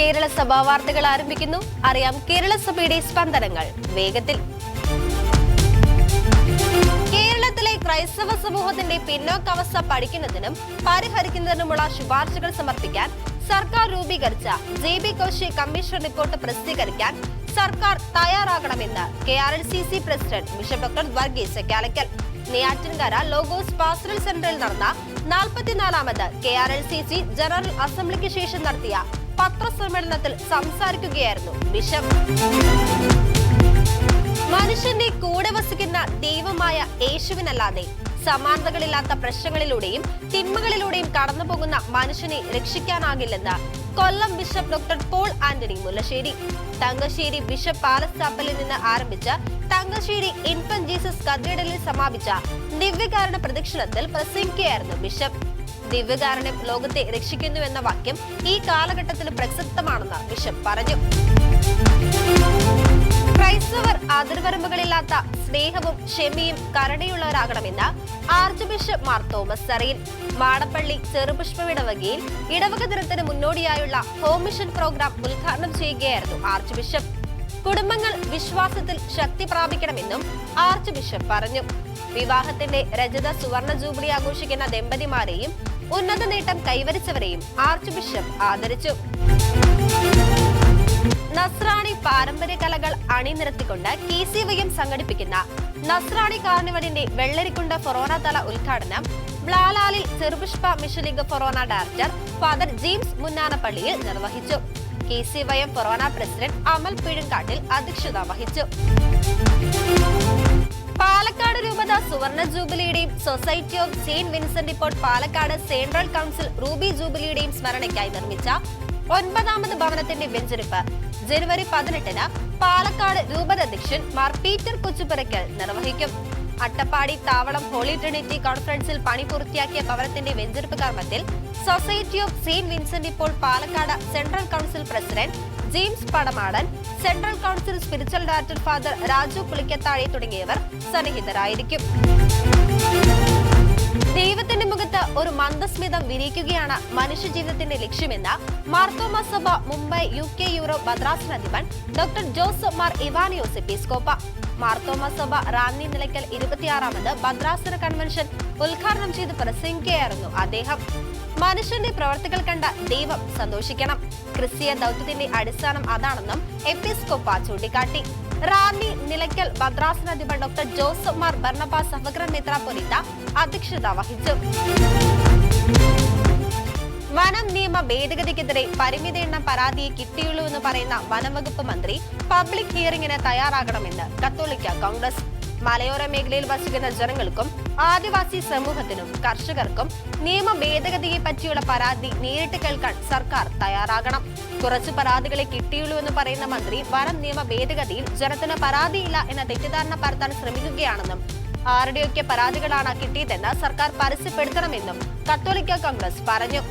കേരള സഭാ വാർത്തകൾ ആരംഭിക്കുന്നു. അറിയാം കേരള സഭയുടെ സ്പന്ദനങ്ങൾ. വേഗത്തിൽ. കേരളത്തിലെ ക്രൈസ്തവ സമൂഹത്തിന്റെ പിന്നോക്കാവസ്ഥ പഠിക്കുന്നതിനും പരിഹരിക്കുന്നതിനുമുള്ള ശുപാർശകൾ സമർപ്പിക്കാൻ സർക്കാർ രൂപീകരിച്ച J B Koshy commission report പ്രസിദ്ധീകരിക്കാൻ സർക്കാർ തയ്യാറാകണമെന്ന് K R L C C president bishop doctor Varghese Kalakkal Neyyattinkara logos pastoral സെന്ററിൽ നടന്ന നാൽപ്പത്തിനാലാമത് K R L C C general അസംബ്ലിക്ക് ശേഷം നടത്തിയ പത്രസമ്മേളനത്തിൽ സംസാരിക്കുകയായിരുന്നു ബിഷപ്പ്. മനുഷ്യന്റെ കൂടെ വസിക്കുന്ന ദൈവമായ യേശുവിനല്ലാതെ സമാനതകളില്ലാത്ത പ്രശ്നങ്ങളിലൂടെയും തിന്മകളിലൂടെയും കടന്നുപോകുന്ന മനുഷ്യനെ രക്ഷിക്കാനാകില്ലെന്ന് Kollam bishop doctor Paul Antony Mullassery. Thangassery bishop palace ചാപ്പലിൽ നിന്ന് ആരംഭിച്ച തങ്കശ്ശേരി ഇൻഫന്റ് ജീസസ് കത്തീഡ്രലിൽ സമാപിച്ച ദിവ്യകാരണ പ്രദക്ഷിണത്തിൽ പ്രസംഗിക്കുകയായിരുന്നു ബിഷപ്പ്. ദിവ്യകാരണം ലോകത്തെ രക്ഷിക്കുന്നുവെന്ന വാക്യം ഈ കാലഘട്ടത്തിൽ പ്രസക്തമാണെന്ന് ബിഷപ്പ് പറഞ്ഞു. ക്രൈസ്തവർ അതിർവരമ്പുകളില്ലാത്ത സ്നേഹവും ക്ഷമയും കരുണയുള്ളവരാകണമെന്ന് ആർച്ച് ബിഷപ്പ് മാർ തോമസ് സറയിൽ മാടപ്പള്ളി ചെറുപുഷ്പ ഇടവകയിൽ ഇടവക ദിനത്തിന് മുന്നോടിയായുള്ള ഹോം മിഷൻ പ്രോഗ്രാം ഉദ്ഘാടനം ചെയ്യുകയായിരുന്നു ആർച്ച് ബിഷപ്പ്. കുടുംബങ്ങൾ വിശ്വാസത്തിൽ ശക്തി പ്രാപിക്കണമെന്നും ആർച്ച് ബിഷപ്പ് പറഞ്ഞു. വിവാഹത്തിന്റെ രജത സുവർണ ജൂബിലി ആഘോഷിക്കുന്ന ദമ്പതിമാരെയും ഉന്നത നേട്ടം കൈവരിച്ചവരെയും ആർച്ച് ബിഷപ്പ് ആദരിച്ചു. നസ്രാണി പാരമ്പര്യ കലകൾ അണിനിരത്തിക്കൊണ്ട് കെ സി വൈ എം സംഘടിപ്പിക്കുന്ന നസ്രാണി കാർണിവലിന്റെ വെള്ളരിക്കുണ്ട ഫൊറോന തല ഉദ്ഘാടനം ബ്ലാലാലിൽ Cherupushpa mission league forane director father James മുന്നാനപ്പള്ളിയിൽ നിർവഹിച്ചു. K C Y M president Amal Pizhunkattil അധ്യക്ഷത വഹിച്ചു. പാലക്കാട് രൂപത സുവർണ ജൂബിലിയുടെയും സൊസൈറ്റി ഓഫ് സെയിന്റ് വിൻസെന്റ് ഇപ്പോൾ പാലക്കാട് സെൻട്രൽ കൗൺസിൽ റൂബി ജൂബിലിയുടെയും സ്മരണയ്ക്കായി നിർമ്മിച്ച ഒൻപതാമത് ഭവനത്തിന്റെ വെഞ്ചരിപ്പ്. ജനുവരി പതിനെട്ടിന് പാലക്കാട് രൂപത അധ്യക്ഷൻ മാർ പീറ്റർ കൊച്ചുപുരയ്ക്കൽ നിർവഹിക്കും. അട്ടപ്പാടി താവളം ഹോളി ട്രിനിറ്റി കോൺഫറൻസിൽ പണി പൂർത്തിയാക്കിയ ഭവനത്തിന്റെ വെഞ്ചരിപ്പ് കർമ്മത്തിൽ സൊസൈറ്റി ഓഫ് സെയിന്റ് വിൻസെന്റ് ഇപ്പോൾ Palakkad central council president James Padamadan central council spiritual director father Raju Pulikkathazhe തുടങ്ങിയവർ സന്നിഹിതരായിരിക്കും. ദൈവത്തിന്റെ മുഖത്ത് ഒരു മന്ദസ്മിതം വിരിയിക്കുകയാണ് മനുഷ്യജീവിതത്തിന്റെ ലക്ഷ്യമെന്ന് മാർത്തോമ സഭ മുംബൈ യു കെ യൂറോപ്പ് ഭദ്രാസന അധിപൻ ഡോക്ടർ ജോസഫ് മാർ ഇവാനിയോസ് എപ്പിസ്കോപ്പ. മാർത്തോമ സഭ റാന്നി നിലയ്ക്കൽ ഇരുപത്തിയാറാമത് ഭദ്രാസന കൺവെൻഷൻ ഉദ്ഘാടനം ചെയ്ത് പ്രസംഗിക്കുകയായിരുന്നു അദ്ദേഹം. മനുഷ്യന്റെ പ്രവർത്തികൾ കണ്ട ദൈവം സന്തോഷിക്കണം. ക്രിസ്തീയ ദൗത്യത്തിന്റെ അടിസ്ഥാനം അതാണെന്നും എപ്പിസ്കോപ്പ ചൂണ്ടിക്കാട്ടി. റാന്നി നിലയ്ക്കൽ ഭദ്രാസനാധിപൻ ഡോക്ടർ ജോസഫ് മാർ ബർണബ മിത്ര മെത്രാപൊലിത്ത അധ്യക്ഷത വഹിച്ചു. വനം നിയമ ഭേദഗതിക്കെതിരെ പരിമിത എണ്ണം പരാതിയെ കിട്ടിയുള്ളൂ എന്ന് പറയുന്ന വനംവകുപ്പ് മന്ത്രി പബ്ലിക് ഹിയറിംഗിന് തയ്യാറാകണമെന്ന് കത്തോലിക്ക കോൺഗ്രസ്. മലയോര മേഖലയിൽ വസിക്കുന്ന ജനങ്ങൾക്കും ആദിവാസി സമൂഹത്തിനും കർഷകർക്കും നിയമ ഭേദഗതിയെ പറ്റിയുള്ള പരാതി നേരിട്ട് കേൾക്കാൻ സർക്കാർ തയ്യാറാകണം. കുറച്ച് പരാതികളെ കിട്ടിയുള്ളൂ എന്ന് പറയുന്ന മന്ത്രി വനം നിയമ ഭേദഗതിയിൽ ജനത്തിന് പരാതിയില്ല എന്ന തെറ്റിദ്ധാരണ പരത്താൻ ശ്രമിക്കുകയാണെന്നും ആരുടെയൊക്കെ പരാതികളാണ് കിട്ടിയതെന്ന് സർക്കാർ പരസ്യപ്പെടുത്തണമെന്നും കത്തോലിക്ക കോൺഗ്രസ് പറഞ്ഞു.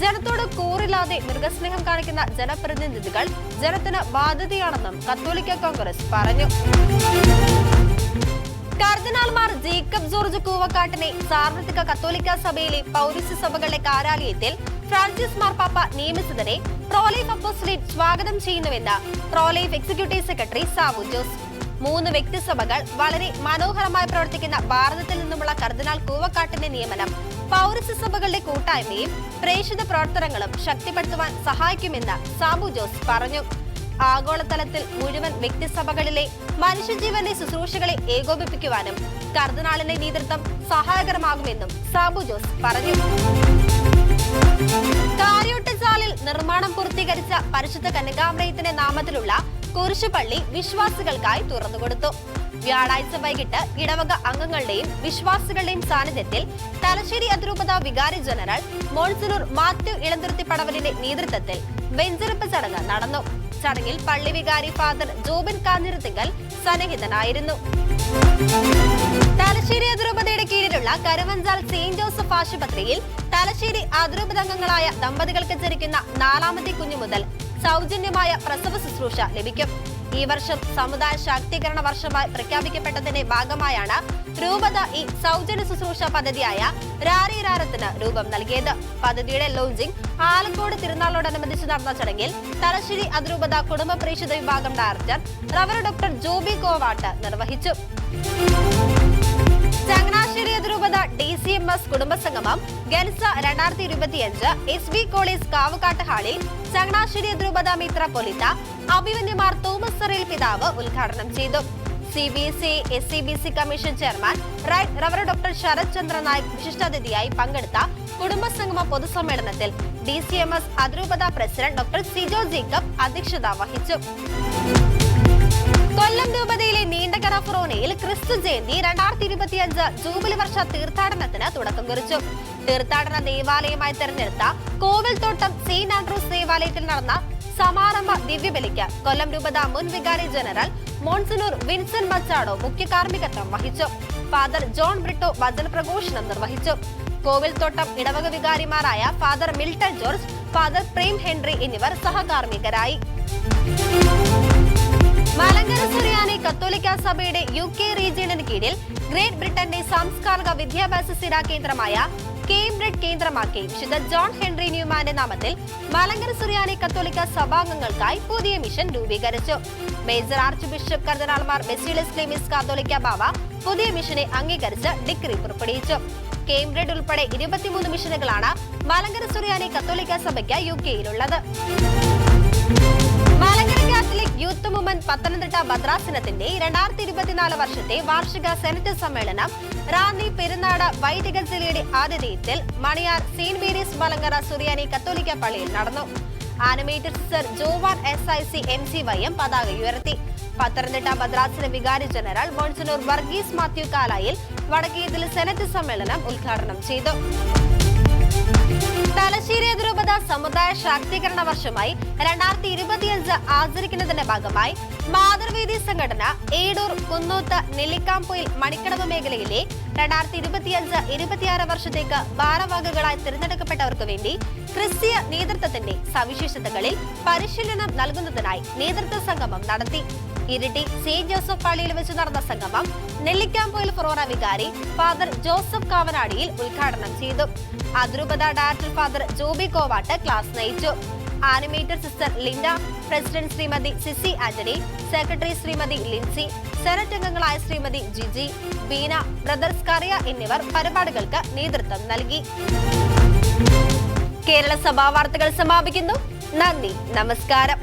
ജനത്തോട് കൂറില്ലാതെ മൃഗസ്നേഹം കാണിക്കുന്ന ജനപ്രതിനിധികൾ ജനത്തിന് ബാധ്യതയാണെന്നും കത്തോലിക്ക കോൺഗ്രസ് പറഞ്ഞു. ജോർജ് കൂവക്കാട്ടിനെ സാർവത്രിക കത്തോലിക്ക സഭയിലെ പൗരസ്യ സഭകളുടെ കാരാലയത്തിൽ ഫ്രാൻസിസ് മാർപ്പാപ്പ നിയമിച്ചതിനെ പ്രോലൈഫ് അപ്പോസ്റ്റലേറ്റ് സ്വാഗതം ചെയ്യുന്നുവെന്ന് prolife executive secretary Savu Jose. മൂന്ന് വ്യക്തിസഭകൾ വളരെ മനോഹരമായി പ്രവർത്തിക്കുന്ന ഭാരതത്തിൽ നിന്നുമുള്ള കർദിനാൾ കൂവക്കാട്ടിന്റെ നിയമനം പൗരസ്യ സഭകളുടെ കൂട്ടായ്മയും പ്രേക്ഷിത പ്രവർത്തനങ്ങളും ശക്തിപ്പെടുത്തുവാൻ സഹായിക്കുമെന്ന് സാബു ജോസ് പറഞ്ഞു. ആഗോളതലത്തിൽ മുഴുവൻ വ്യക്തിസഭകളിലെ മനുഷ്യജീവന്റെ ശുശ്രൂഷകളെ ഏകോപിപ്പിക്കുവാനും കർദിനാളിന്റെ നേതൃത്വം സഹായകരമാകുമെന്നും സാബു ജോസ് പറഞ്ഞു. കാര്യോട്ടുചാലിൽ നിർമ്മാണം പൂർത്തീകരിച്ച പരിശുദ്ധ കന്യകാമൃതത്തിന്റെ നാമത്തിലുള്ള കുരിശുപള്ളി വിശ്വാസികൾക്കായി തുറന്നുകൊടുത്തു. വ്യാഴാഴ്ച വൈകിട്ട് ഇടവക അംഗങ്ങളുടെയും വിശ്വാസികളുടെയും സാന്നിധ്യത്തിൽ തലശ്ശേരി അതിരൂപത വികാരി ജനറൽ മോൺസിനൂർ മാത്യു ഇളന്തുരുത്തി പടവലിന്റെ നേതൃത്വത്തിൽ വെഞ്ചരിപ്പ് ചടങ്ങ് നടന്നു. ചടങ്ങിൽ പള്ളി വികാരി ഫാദർ ജോബിൻ കാഞ്ഞിരത്തിങ്കൽ സന്നിഹിതനായിരുന്നു. തലശ്ശേരി അതിരൂപതയുടെ കീഴിലുള്ള കരുവഞ്ചാൽ സെയിന്റ് ജോസഫ് ആശുപത്രിയിൽ തലശ്ശേരി അതിരൂപതംഗങ്ങളായ ദമ്പതികൾക്ക് ജനിക്കുന്ന നാലാമത്തെ കുഞ്ഞു മുതൽ സൗജന്യമായ പ്രസവ ശുശ്രൂഷ ലഭിക്കും. ഈ വർഷം സമുദായ ശാക്തീകരണ വർഷമായി പ്രഖ്യാപിക്കപ്പെട്ടതിന്റെ ഭാഗമായാണ് രൂപത ഈ സൗജന്യ ശുശ്രൂഷ പദ്ധതിയായ രാരി രാരത്തിന് രൂപം നൽകിയത്. പദ്ധതിയുടെ ലോഞ്ചിംഗ് ആലക്കോട് തിരുനാളോടനുബന്ധിച്ച് നടന്ന ചടങ്ങിൽ തലശ്ശേരി അതിരൂപത കുടുംബ പ്രേക്ഷിത വിഭാഗം director rev doctor Joby Kovattu നിർവഹിച്ചു. ചങ്ങനാശ്ശേരി അതിരൂപത ഡി സി എം എസ് കുടുംബസംഗമം ഗൽസ രണ്ടായിരത്തി ഇരുപത്തിയഞ്ച് എസ് ബി കോളേജ് കാവുകാട്ട് ഹാളിൽ ചങ്ങനാശ്ശേരി അതിരൂപത മിത്ര പൊലിത്ത അഭിമന്യമാർ തോമസ് സറിൽ പിതാവ് ഉദ്ഘാടനം ചെയ്തു. C B S E S C B C commission chairman right Rev doctor Sarath Chandra Nayak വിശിഷ്ടാതിഥിയായി പങ്കെടുത്ത കുടുംബസംഗമ പൊതുസമ്മേളനത്തിൽ ഡി സി എം എസ് അതിരൂപത പ്രസിഡന്റ് ഡോക്ടർ സിജോ ജേക്കബ് അധ്യക്ഷത വഹിച്ചു. കൊല്ലം രൂപതയിലെ നീണ്ടകര ഫൊറോനയിൽ ക്രിസ്തു ജയന്തി രണ്ടായിരത്തി ഇരുപത്തിയഞ്ച് ജൂബിലി വർഷ തീർത്ഥാടനത്തിന് തുടക്കം കുറിച്ചു. തീർത്ഥാടന ദേവാലയമായി തെരഞ്ഞെടുത്ത കോവിൽത്തോട്ടം സെയിന്റ് ആൻഡ്രൂസ് ദേവാലയത്തിൽ നടന്ന സമാരംഭ ദിവ്യബലിക്ക് കൊല്ലം രൂപത മുൻ വികാരി ജനറൽ മോൺസനൂർ വിൻസൻ മച്ചാടോ മുഖ്യ കാർമ്മികത്വം വഹിച്ചു. ഫാദർ ജോൺ ബ്രിട്ടോ വചന പ്രഘോഷണം നിർവഹിച്ചു. കോവിൽത്തോട്ടം ഇടവക വികാരിമാരായ father Milton George father Prem Henry എന്നിവർ സഹകാർമ്മികരായി. മലങ്കര സുറിയാനി കത്തോലിക്ക സഭയുടെ യു കെ റീജിയണിന് കീഴിൽ ഗ്രേറ്റ് ബ്രിട്ടന്റെ സാംസ്കാരിക വിദ്യാഭ്യാസ സ്ഥിര കേന്ദ്രമായ കേംബ്രിഡ് കേന്ദ്രമാക്കി വിശുദ്ധ ജോൺ ഹെൻറി ന്യൂമാന്റെ നാമത്തിൽ മലങ്കര സുറിയാനി കത്തോലിക്ക സഭാംഗങ്ങൾക്കായി പുതിയ മിഷൻ രൂപീകരിച്ചു. മേജർ ആർച്ച് ബിഷപ്പ് കർദിനാൾമാർ ബെസിലസ് കാത്തോലിക്ക ബാവ പുതിയ മിഷനെ അംഗീകരിച്ച് ഡിഗ്രി പുറപ്പെടുവിച്ചു. കേംബ്രിഡ് ഉൾപ്പെടെ ഇരുപത്തിമൂന്ന് മിഷനുകളാണ് മലങ്കര സുറിയാനി കത്തോലിക്ക സഭയ്ക്ക് യു കെയിലുള്ളത്. മൂവ്മെന്റ് പത്തനംതിട്ട ഭദ്രാസനത്തിന്റെ രണ്ടായിരത്തി ഇരുപത്തിനാല് വർഷത്തെ വാർഷിക സെനറ്റ് സമ്മേളനം റാന്നി പെരുന്നാട് വൈദിക ജില്ലയുടെ ആതിഥേയത്തിൽ മണിയാർ സെയിന്റ് മേരീസ് മലങ്കര സുറിയാനി കത്തോലിക്ക പള്ളിയിൽ നടന്നു. Animator sister Joan S I C M C Y M പതാക ഉയർത്തി. പത്തനംതിട്ട ഭദ്രാസന വികാരി general monsignor Varghese Mathew Kalayil Vadakkethil senate സമ്മേളനം ഉദ്ഘാടനം ചെയ്തു. തലശ്ശേരി അതിരൂപത സമുദായ ശാക്തീകരണ വർഷമായി രണ്ടായിരത്തി ആചരിക്കുന്നതിന്റെ ഭാഗമായി മാതൃവേദി സംഘടന ഏടൂർ കുന്നൂത്ത് നെല്ലിക്കാംപൊയിൽ മണിക്കടവ് മേഖലയിലെ രണ്ടായിരത്തി ഇരുപത്തിയഞ്ച് ഇരുപത്തിയാറ് വർഷത്തേക്ക് ഭാരവാഹികളായി തിരഞ്ഞെടുക്കപ്പെട്ടവർക്ക് വേണ്ടി ക്രിസ്തീയ നേതൃത്വത്തിന്റെ സവിശേഷതകളിൽ പരിശീലനം നൽകുന്നതിനായി നേതൃത്വ സംഗമം നടത്തി. ഇരിട്ടി സെയിന്റ് ജോസഫ് പള്ളിയിൽ വെച്ച് നടന്ന സംഗമം നെല്ലിക്കാംപൊയിൽ ഫൊറോണ വികാരി ഫാദർ ജോസഫ് കാവനാടിയിൽ ഉദ്ഘാടനം ചെയ്തു. അതിരൂപത director father Joby Kovattu class നയിച്ചു. Animator sister Linda president Shrimati Sisi Antony secretary Shrimati Lincy senate അംഗങ്ങളായ ശ്രീമതി ജിജി ബീന ബ്രദർസ് കറിയ എന്നിവർ പരിപാടികൾക്ക് നേതൃത്വം നൽകി. കേരള സഭാ വാർത്തകൾ സമാപിക്കുന്നു. നന്ദി നമസ്കാരം.